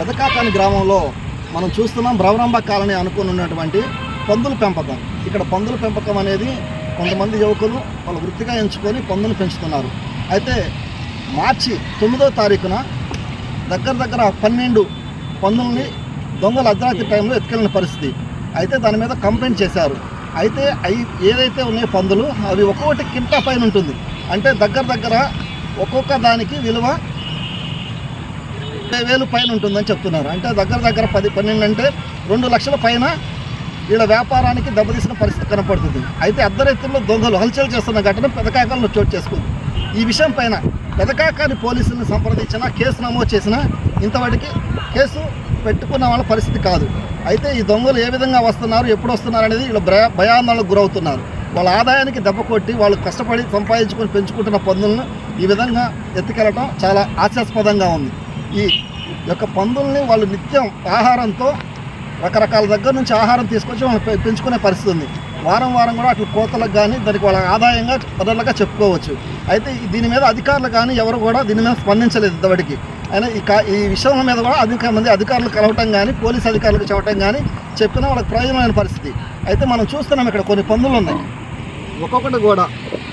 పెదకాకాని గ్రామంలో మనం చూస్తున్నాం బ్రవరంబ కాలనీ అనుకుని ఉన్నటువంటి పందుల పెంపకం. ఇక్కడ పందుల పెంపకం అనేది కొంతమంది యువకులు వాళ్ళ వృత్తిగా ఎంచుకొని పందులు పెంచుతున్నారు. అయితే మార్చి తొమ్మిదో తారీఖున దగ్గర దగ్గర పన్నెండు పందుల్ని దొంగలు అర్ధరాత్రి టైంలో ఎత్తుకెళ్ళిన పరిస్థితి. అయితే దాని మీద కంప్లైంట్ చేశారు. అయితే అవి ఏదైతే ఉన్నాయో పందులు అవి ఒక్కొక్కటి కింట పైన ఉంటుంది. అంటే దగ్గర దగ్గర ఒక్కొక్క దానికి విలువ ముప్పై వేలు పైన ఉంటుందని చెప్తున్నారు. అంటే దగ్గర దగ్గర పది పన్నెండు అంటే రెండు లక్షల పైన వీళ్ళ వ్యాపారానికి దెబ్బతీసిన పరిస్థితి కనపడుతుంది. అయితే అర్ధరైతుల్లో దొంగలు హల్చల్ చేస్తున్న ఘటన పెదకాకంలో చోటు చేసుకుంది. ఈ విషయం పైన పెదకాకాని పోలీసులను సంప్రదించినా కేసు నమోదు చేసినా ఇంతవరకు కేసు పెట్టుకున్న వాళ్ళ పరిస్థితి కాదు. అయితే ఈ దొంగలు ఏ విధంగా వస్తున్నారు ఎప్పుడు వస్తున్నారు అనేది వీళ్ళు భయ భయాందోళనకు గురవుతున్నారు. వాళ్ళ ఆదాయానికి దెబ్బ కొట్టి వాళ్ళు కష్టపడి సంపాదించుకొని పెంచుకుంటున్న పన్నులను ఈ విధంగా ఎత్తుకెళ్ళటం చాలా ఆశాస్పదంగా ఉంది. ఈ యొక్క పందుల్ని వాళ్ళు నిత్యం ఆహారంతో రకరకాల దగ్గర నుంచి ఆహారం తీసుకొచ్చి వాళ్ళు పెంచుకునే పరిస్థితి ఉంది. వారం వారం కూడా అట్లా కోతలకు కానీ దానికి వాళ్ళ ఆదాయంగా పదర్లుగా చెప్పుకోవచ్చు. అయితే దీని మీద అధికారులు కానీ ఎవరు కూడా దీని మీద స్పందించలేదు ఇంతవరకు. అయినా ఈ కా ఈ విషయం మీద కూడా అధిక మంది అధికారులు కలవటం కానీ పోలీస్ అధికారులకు చెప్పడం కానీ చెప్పినా వాళ్ళకి ప్రయోజనమైన పరిస్థితి. అయితే మనం చూస్తున్నాం ఇక్కడ కొన్ని పందులు ఉన్నాయి. ఒక్కొక్కటి కూడా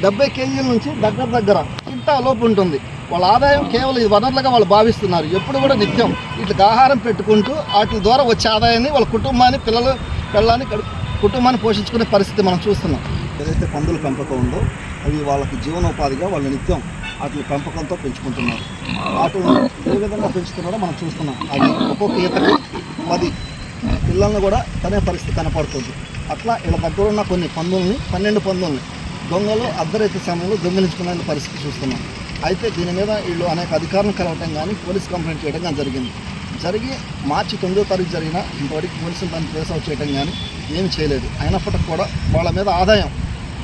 డెబ్బై కేజీల నుంచి దగ్గర దగ్గర ఇంత లోపు ఉంటుంది. వాళ్ళ ఆదాయం కేవలం ఇది వనరులుగా వాళ్ళు భావిస్తున్నారు. ఎప్పుడు కూడా నిత్యం వీటికి ఆహారం పెట్టుకుంటూ వాటి ద్వారా వచ్చే ఆదాయాన్ని వాళ్ళ కుటుంబాన్ని పిల్లలు పిల్లాన్ని కుటుంబాన్ని పోషించుకునే పరిస్థితి మనం చూస్తున్నాం. ఏదైతే పందుల పెంపకం ఉందో అవి వాళ్ళకి జీవనోపాధిగా వాళ్ళు నిత్యం వాటి పెంపకంతో పెంచుకుంటున్నారు. వాటిని ఏ విధంగా పెంచుతున్నారో మనం చూస్తున్నాం. అది ఒక్కొక్క ఈతకు పది పిల్లల్ని కూడా తనే పరిస్థితి కనపడుతుంది. అట్లా ఇలా దగ్గర ఉన్న కొన్ని పందుల్ని పన్నెండు పందుల్ని దొంగలు అర్ధరైతు సమయంలో దొంగిలించుకునే పరిస్థితి చూస్తున్నాం. అయితే దీని మీద వీళ్ళు అనేక అధికారులను కలవటం కానీ పోలీస్ కంప్లైంట్ చేయడం కానీ జరిగింది. జరిగి మార్చి తొమ్మిదో తారీఖు జరిగిన ఇంతవరకు పోలీసులు దాన్ని ట్రేస్ అవుట్ చేయడం కానీ ఏమి చేయలేదు. అయినప్పటికీ కూడా వాళ్ళ మీద ఆదాయం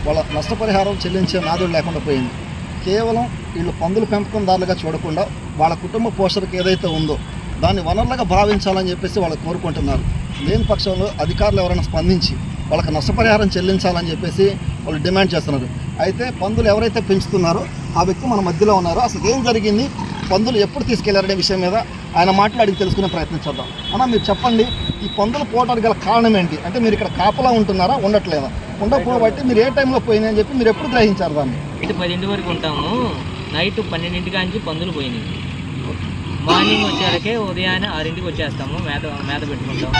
వాళ్ళ నష్టపరిహారం చెల్లించే నాదుడు లేకుండా పోయింది. కేవలం వీళ్ళు పందుల పెంపకందారులుగా చూడకుండా వాళ్ళ కుటుంబ పోషణకు ఏదైతే ఉందో దాన్ని వనరులుగా భావించాలని చెప్పేసి వాళ్ళు కోరుకుంటున్నారు. లేని పక్షంలో అధికారులు ఎవరైనా స్పందించి వాళ్ళకి నష్టపరిహారం చెల్లించాలని చెప్పేసి వాళ్ళు డిమాండ్ చేస్తున్నారు. అయితే పందులు ఎవరైతే పెంచుతున్నారో ఆ వ్యక్తి మన మధ్యలో ఉన్నారో. అసలు ఏం జరిగింది? పందులు ఎప్పుడు తీసుకెళ్ళారనే విషయం మీద ఆయన మాట్లాడి తెలుసుకునే ప్రయత్నం చేద్దాం. అన్న మీరు చెప్పండి ఈ పందులు పోవడానికి గల కారణం ఏంటి? అంటే మీరు ఇక్కడ కాపలా ఉంటున్నారా? ఉండట్లేదా? ఉండకపోబట్టి మీరు ఏ టైంలో పోయినాయని చెప్పి మీరు ఎప్పుడు గ్రహించారు దాన్ని? ఇటు పదింటి వరకు ఉంటాము. నైట్ పన్నెండింటికి నుంచి పందులు పోయినాయి. మార్నింగ్ వచ్చేసరికి ఉదయాన్నే ఆరింటికి వచ్చేస్తాము. మేత మేత పెట్టుకుంటాము.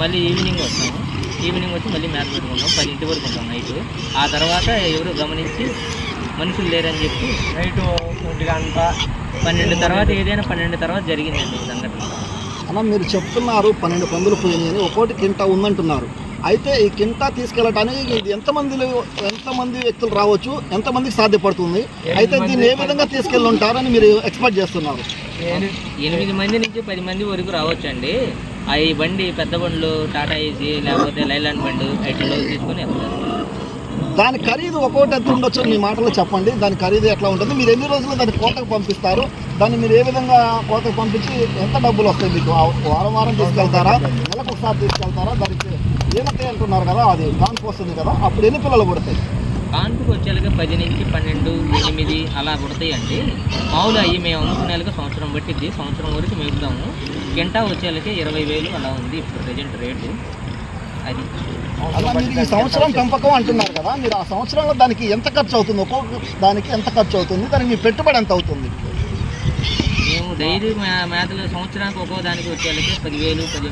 మళ్ళీ ఈవినింగ్ వస్తాము. ఈవినింగ్ వచ్చి మళ్ళీ మేత పెట్టుకుంటాం పదింటి వరకు ఉంటాం నైట్. ఆ తర్వాత ఎవరు గమనించి మనుషులు లేరని చెప్పి నైట్ ఒంటి గంట పన్నెండు తర్వాత ఏదైనా పన్నెండు తర్వాత జరిగిందండి ఈ సంఘటన. అన్న మీరు చెప్తున్నారు పన్నెండు పందులు పోయినాయని ఒక్కోటి కింటా ఉందంటున్నారు. అయితే ఈ కింటా తీసుకెళ్ళటానికి ఇది ఎంతమంది ఎంతమంది వ్యక్తులు రావచ్చు ఎంతమందికి సాధ్యపడుతుంది? అయితే దీన్ని ఏ విధంగా తీసుకెళ్ళి ఉంటారని మీరు ఎక్స్పెక్ట్ చేస్తున్నారు? ఎనిమిది మంది నుంచి పది మంది వరకు రావచ్చండి. ఆ ఈ బండి పెద్ద బండ్లు టాటా ఏసీ లేకపోతే లైలాండ్ బండి ఐటీలో తీసుకొని వెళ్తారు. దాని ఖరీదు ఒక్కొక్కటి ఎంత ఉండొచ్చు మీ మాటలో చెప్పండి. దాని ఖరీదు ఎట్లా ఉంటుంది? మీరు ఎన్ని రోజులు దాన్ని కోతకు పంపిస్తారు? దాన్ని మీరు ఏ విధంగా కోతకు పంపించి ఎంత డబ్బులు వస్తాయి మీకు? వారం వారం తీసుకెళ్తారా? నెలకు ఒకసారి తీసుకెళ్తారా? దానికి ఈనతే అంటున్నారు కదా అది దానికి వస్తుంది కదా. అప్పుడు ఎన్ని పిల్లలు పడతాయి? కాన్పుకి వచ్చేలాగా పది నుంచి పన్నెండు ఎనిమిది అలా పుడతాయండి. మామూలు అయ్యి మేము అమ్ముకునేలాగా సంవత్సరం పట్టిద్ది. సంవత్సరం వరకు మేపుతాము గింటా వచ్చేలాగే ఇరవై వేలు అలా ఉంది ఇప్పుడు ప్రజెంట్ రేటు అది ఈ సంవత్సరం పెంపకం అంటున్నారు కదా మీరు ఆ సంవత్సరంలో దానికి ఎంత ఖర్చు అవుతుంది? ఒక్కొక్క దానికి ఎంత ఖర్చు అవుతుంది? దానికి మీ పెట్టుబడి ఎంత అవుతుంది? మేము డైరీ మే మేతలు సంవత్సరానికి ఒక్కో దానికి వచ్చేలాగే పదివేలు పది